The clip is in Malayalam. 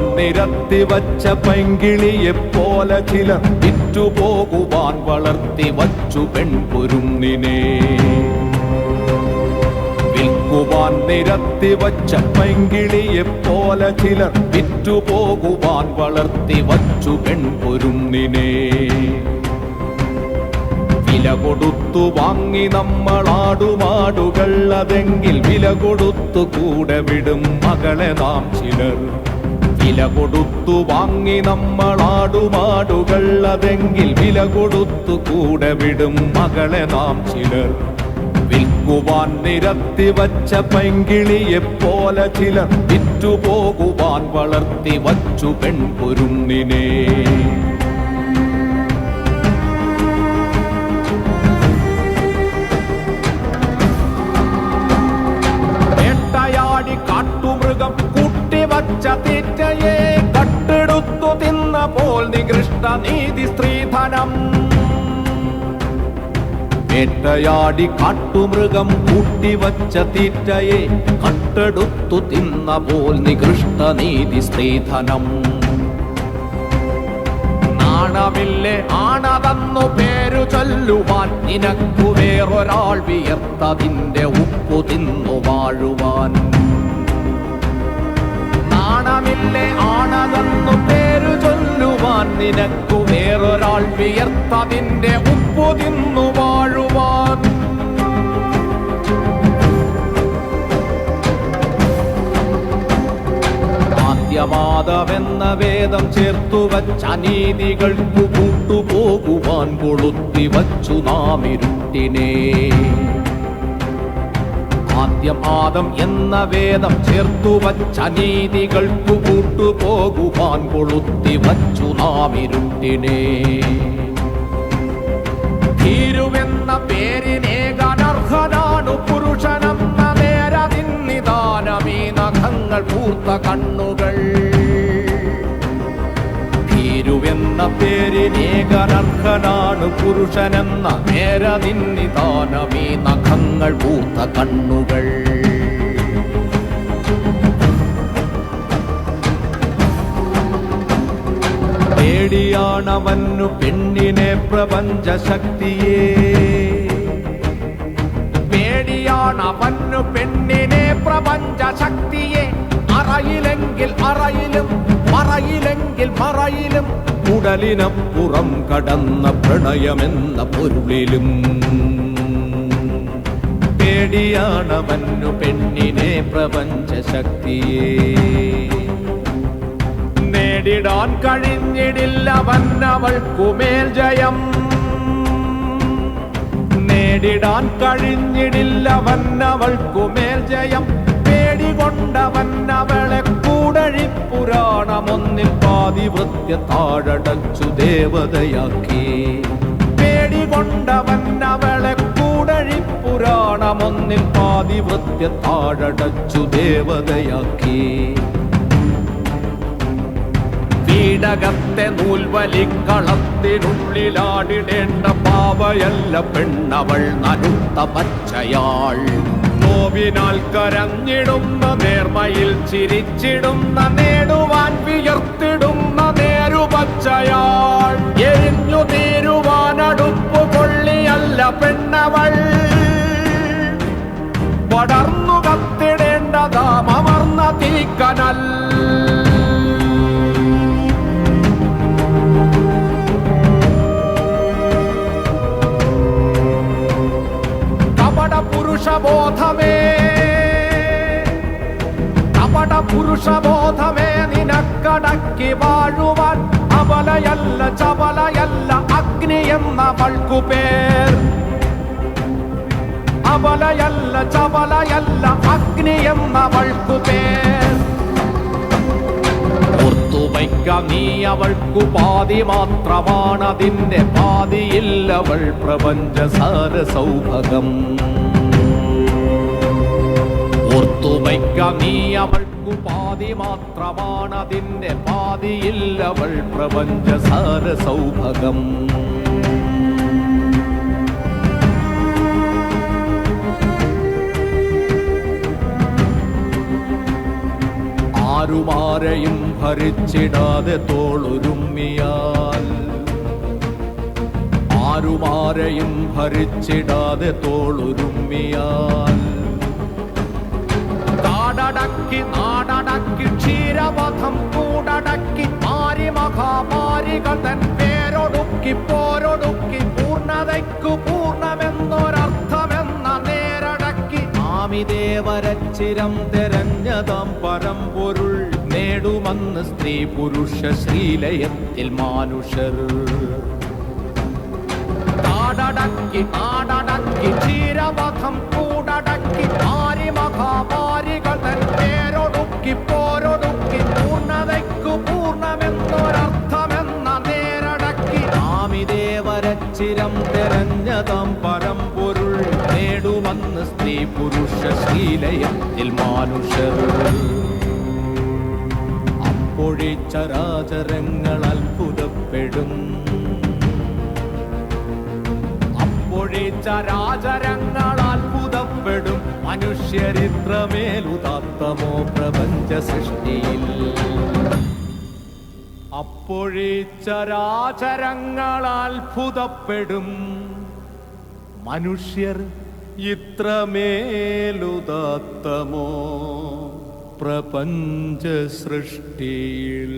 വിൽക്കുവാൻ നിരത്തി വച്ച പൈങ്കിളിയെ പോലെ ചിലർ വിറ്റുപോകുവാൻ വളർത്തി വച്ചു പെൺകുരുന്നിനെ വിൽക്കുവാൻ നിരത്തി വച്ച പൈങ്കിളിയെ പോലെ ചിലർ വിറ്റുപോകുവാൻ വളർത്തി വച്ചു പെൺകുരുന്നിനെ വില കൊടുത്തു വാങ്ങി നമ്മളാടുമാടുകൾ അതെങ്കിൽ വില കൊടുത്തു കൂടെ വിടും മകളെ നാം ചിലർ. വില കൊടുത്തു വാങ്ങി നമ്മളാടുമാടുകൾ. അതെങ്കിൽ വില കൊടുത്തു കൂടെ വിടും മകളെ നാം ചിലർ. വിൽക്കുവാൻ നിരത്തി വച്ച പൈങ്കിളിയെ പോലെ ചിലർ വിറ്റുപോകുവാൻ വളർത്തി വച്ചു പെൺകുരുന്നിനെ നികൃഷ്ട നീതി സ്ത്രീധനം. വേട്ടയാടി കാട്ടുമൃഗം കൂട്ടിവച്ച തീറ്റയെ കട്ടെടുത്തു തിന്ന പോൽ നികൃഷ്ട നീതി സ്ത്രീധനം. നാണമില്ലേ ആണതെന്നു പേരു ചൊല്ലുവാൻ നിനക്കു വേറൊരാൾ വിയർത്തതിന്റെ ഉപ്പു തിന്നു വാഴുവാൻ. നിനക്കു വേറൊരാൾ വിയർത്തതിന്റെ ഉപ്പു തിന്നു വാഴുവാൻ. ആദ്യമാതവെന്ന വേദം ചേർത്തു വച്ച അനീതികൾക്കു കൂട്ടുപോകുവാൻ കൊളുത്തി വച്ചു നാം ഇരുട്ടിനെ ആദ്യം ആദം എന്ന വേദം ചേർത്തു വച്ച നീതികൾക്ക് കൂട്ടുപോകുവാൻ കൊളുത്തി വച്ചു നാം ഇരുട്ടിനെ ഭീരുവെന്ന പേരിനേകനർഹനാണു പുരുഷനെന്ന നേരതിന്നിദാനമീ നഖങ്ങൾ പൂർത്ത കണ്ണുകൾ. ഭീരുവെന്ന പേരിനേകനർഹനാണ് പുരുഷനെന്ന നേരതിന്നിദാനമീ നഖങ്ങൾ പൂത്ത കണ്ണുകൾ. പേടിയാണവന്നു പെണ്ണിനെ പ്രപഞ്ച ശക്തിയെ പേടിയാണവന്നു പെണ്ണിനെ പ്രപഞ്ച ശക്തിയെ അറയിലെങ്കിൽ അറയിലും മറയിലെങ്കിൽ മറയിലും ഉടലിനപ്പുറം കടന്ന പ്രണയമെന്ന പൊരുളിലും. പേടിയാണവന്നു പെണ്ണിനെ പ്രപഞ്ച ശക്തിയെ. നേടിടാൻ കഴിഞ്ഞിടില്ല അവൾക്കുമേൽ ജയം. നേടിടാൻ കഴിഞ്ഞിടില്ല അവൾക്കുമേൽ ജയം. പേടികൊണ്ടവൻ കൂടഴി പുരാണമൊന്നിൽ പാതിവൃത്യ താഴടച്ചു ദേവതയാക്കി. പേടികൊണ്ടവന്നവളെ കൂടഴി പുരാണമൊന്നിൽ പാതിവൃത്യ താഴടച്ചു ദേവതയാക്കി. വീടകത്തെ നൂൽവലിക്കളത്തിനുള്ളിലാടിടേണ്ട പാവയല്ല പെണ്ണവൾ നടുത്ത പച്ചയാൾ. നോവിനാൽ കരഞ്ഞിടുന്ന നേർമയിൽ ചിരിച്ചിടുന്ന നേടുവാൻ വിയർത്തിടുന്ന നേരുപച്ചയാൾ. എരിഞ്ഞു തീരുവാനടുപ്പ് കൊള്ളിയല്ല പെണ്ണവൾ കപട പുരുഷബോധമേ നിനക്കടക്കി വാഴുവാൻ. അബലയല്ല ചവലയല്ല അഗ്നി എന്ന പൾക്കുപേർ അബലയല്ല ചവലയല്ല അഗ്നി എന്ന പൾക്കുപേർ നീ അവൾക്കു പാതി മാത്രമാണതിന്റെ പാതിയില്ലവൾ പ്രപഞ്ച സാര സൗഭകം ഓർത്തുവയ്ക്കാം നീ അവൾക്കു പാതി മാത്രമാണതിന്റെ പാതിയില്ലവൾ പ്രപഞ്ച സാര സൗഭകം ആരുമാരെയും ഭരിച്ചിടാതെ തോളുരുമ്മിയാൽ ആരുമാരെയും ഭരിച്ചിടാതെ തോളുരുമ്മിയാൽ കാടടക്കി നാടടക്കി ക്ഷീരപഥം കൂടടക്കി മാരി മഹാമാരികൾ തൻ പേരൊടുക്കി പോരൊടുക്കി പൂർണതയ്ക്കു പൂർണമെന്നൊരർത്ഥമെന്ന നേരടക്കി. ആമിദേവരച്ചിരം തെരഞ്ഞതാം പരമ്പൊരുൾ നേടുമെന്ന് സ്ത്രീ പുരുഷ ശ്രീലയത്തിൽ മാനുഷർ. കാടടക്കി നാടടക്കി ക്ഷീരപഥം കൂടടക്കി മാരി മഹാമാരികൾ തെരഞ്ഞതാം പരമ്പൊരുൾ നേടുവന്ന് സ്ത്രീ പുരുഷ ശീലയത്തിൽ മാനുഷർ അപ്പോഴേ ചരാചരങ്ങൾ അത്ഭുതപ്പെടും. അപ്പോഴേ ചരാചരങ്ങൾ അത്ഭുതപ്പെടും. മനുഷ്യരിത്രമേലുദാത്തമോ പ്രപഞ്ച സൃഷ്ടിയിൽ അപ്പോഴേ അത്ഭുതപ്പെടും മനുഷ്യർ ഇത്രമേലുദാത്തമോ പ്രപഞ്ച സൃഷ്ടിയിൽ